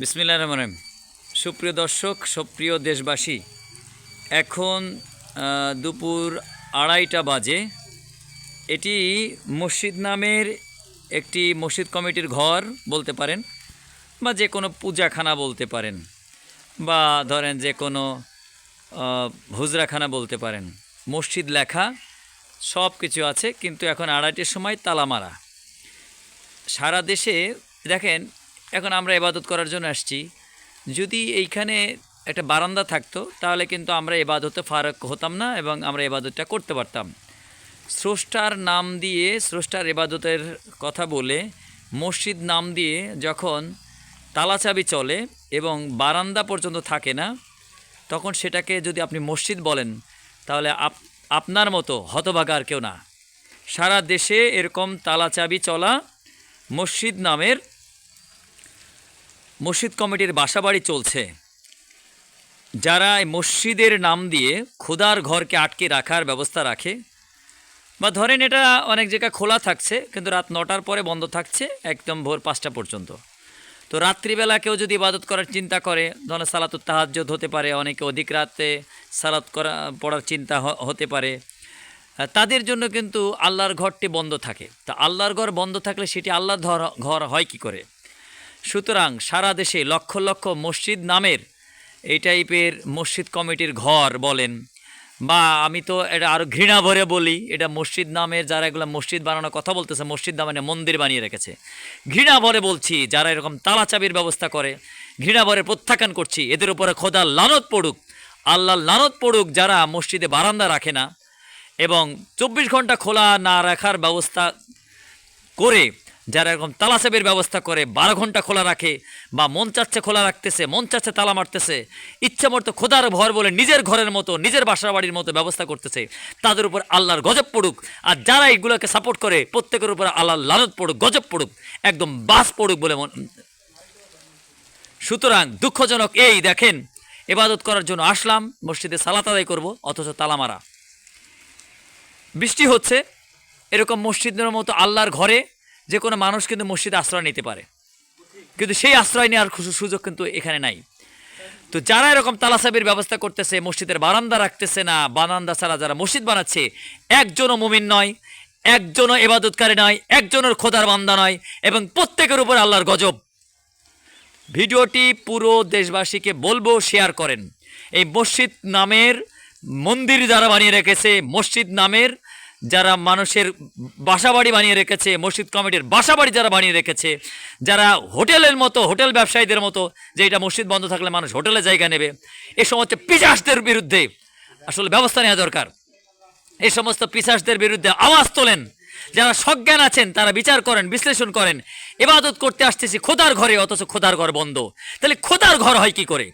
বিসমিল্লা রহমান রহিম। সুপ্রিয় দর্শক, সুপ্রিয় দেশবাসী, এখন দুপুর আড়াইটা বাজে। এটি মসজিদ নামের একটি মসজিদ কমিটির ঘর বলতে পারেন, বা যে কোনো পূজাখানা বলতে পারেন, বা ধরেন যে কোনো হুজরাখানা বলতে পারেন। মসজিদ লেখা, সব কিছু আছে, কিন্তু এখন আড়াইটের সময় তালা মারা সারা দেশে দেখেন এখন আমরা এবাদত করার জন্য আসছি। যদি এইখানে একটা বারান্দা থাকতো, তাহলে কিন্তু আমরা এবাদতে ফারাক হতাম না এবং আমরা এবাদতটা করতে পারতাম। স্রষ্টার নাম দিয়ে, স্রষ্টার এবাদতের কথা বলে, মসজিদ নাম দিয়ে যখন তালাচাবি চলে এবং বারান্দা পর্যন্ত থাকে না, তখন সেটাকে যদি আপনি মসজিদ বলেন, তাহলে আপ- আপনার মতো হতভাগা আর কেউ না। সারা দেশে এরকম তালাচাবি চলা মসজিদ নামের মসজিদ কমিটির বাসাবাড়ি চলছে। যারা মসজিদের নাম দিয়ে খোদার ঘরকে আটকে রাখার ব্যবস্থা রাখে, বা ধরেন এটা অনেক জায়গায় খোলা থাকছে, কিন্তু রাত নটার পরে বন্ধ থাকছে, একদম ভোর পাঁচটা পর্যন্ত। তো রাত্রিবেলা কেউ যদি ইবাদত করার চিন্তা করে, ধরেন সালাতুত তাহাজ্জুদ হতে পারে, অনেকে অধিক রাতে সালাত করা, পড়ার চিন্তা হতে পারে তাদের জন্য কিন্তু আল্লাহর ঘরটি বন্ধ থাকে। তা আল্লাহর ঘর বন্ধ থাকলে সেটি আল্লাহর ঘর হয় কি করে? সুতরাং সারা দেশে লক্ষ লক্ষ মসজিদ নামের এই টাইপের মসজিদ কমিটির ঘর বলেন। বা আমি তো এটা আরও ঘৃণা ভরে বলি, এটা মসজিদ নামের যারা এগুলো মসজিদ বানানোর কথা বলতেছে, মসজিদ নামে মন্দির বানিয়ে রেখেছে। ঘৃণা ভরে বলছি, যারা এরকম তালা চাবির ব্যবস্থা করে, ঘৃণা ভরে প্রত্যাখ্যান করছি, এদের উপরে খোদা লানত পড়ুক, আল্লাহ লানত পড়ুক যারা মসজিদে বারান্দা রাখে না। এবং চব্বিশ ঘণ্টা খোলা না রাখার ব্যবস্থা করে যারা এরকম তালাচাবির ব্যবস্থা করে বারো ঘণ্টা খোলা রাখে বা মন চাচ্ছে খোলা রাখতেছে, মন চাচ্ছে তালা মারতেছে, ইচ্ছা মতো খোদার ঘর বলে নিজের ঘরের মতো, নিজের বাসা বাড়ির মতো ব্যবস্থা করতেছে, তাদের উপর আল্লাহর গজব পড়ুক। আর যারা এইগুলোকে সাপোর্ট করে, প্রত্যেকের উপর আল্লাহর লানত পড়ুক, গজব পড়ুক, একদম বাস পড়ুক বলে মন সুতরাং দুঃখজনক এই দেখেন এবাদত করার জন্য আসলাম, মসজিদে সালাত আদায় করব, অথচ তালা মারা। বৃষ্টি হচ্ছে, এরকম মসজিদের মতো আল্লাহর ঘরে যে কোনো মানুষ কিন্তু মসজিদে আশ্রয় নিতে পারে। কিন্তু সেই আশ্রয় নেওয়ার সুযোগ কিন্তু এখানে নাই। তো যারা এরকম তালাসাবির ব্যবস্থা করতেছে, মসজিদের বারান্দা রাখতেছে না, বারান্দা ছাড়া যারা মসজিদ বানাচ্ছে, একজনও মুমিন নয়, একজনও এবাদতকারী নয়, একজনের খোদার বান্দা নয়, এবং প্রত্যেকের উপর আল্লাহর গজব। ভিডিওটি পুরো দেশবাসীকে বলব, শেয়ার করেন। এই মসজিদ নামের মন্দির যারা বানিয়ে রেখেছে, মসজিদ নামের যারা মানুষের বাসাবাড়ি বানিয়ে রেখেছে, মসজিদ কমিটির বাসাবাড়ি যারা বানিয়ে রেখেছে, যারা হোটেলের মতো, হোটেল ব্যবসায়ীদের মতো, যে এটা মসজিদ বন্ধ থাকলে মানুষ হোটেলে জায়গা নেবে, এ সমস্ত পিজাসদের বিরুদ্ধে আসলে ব্যবস্থা নেওয়া দরকার। এই সমস্ত পিসাসদের বিরুদ্ধে আওয়াজ তোলেন, যারা সজ্ঞান আছেন, তারা বিচার করেন, বিশ্লেষণ করেন, এবাদত করতে আসতেছি খোদার ঘরে, অথচ খোদার ঘর বন্ধ। তাহলে খোদার ঘর হয় কি করে?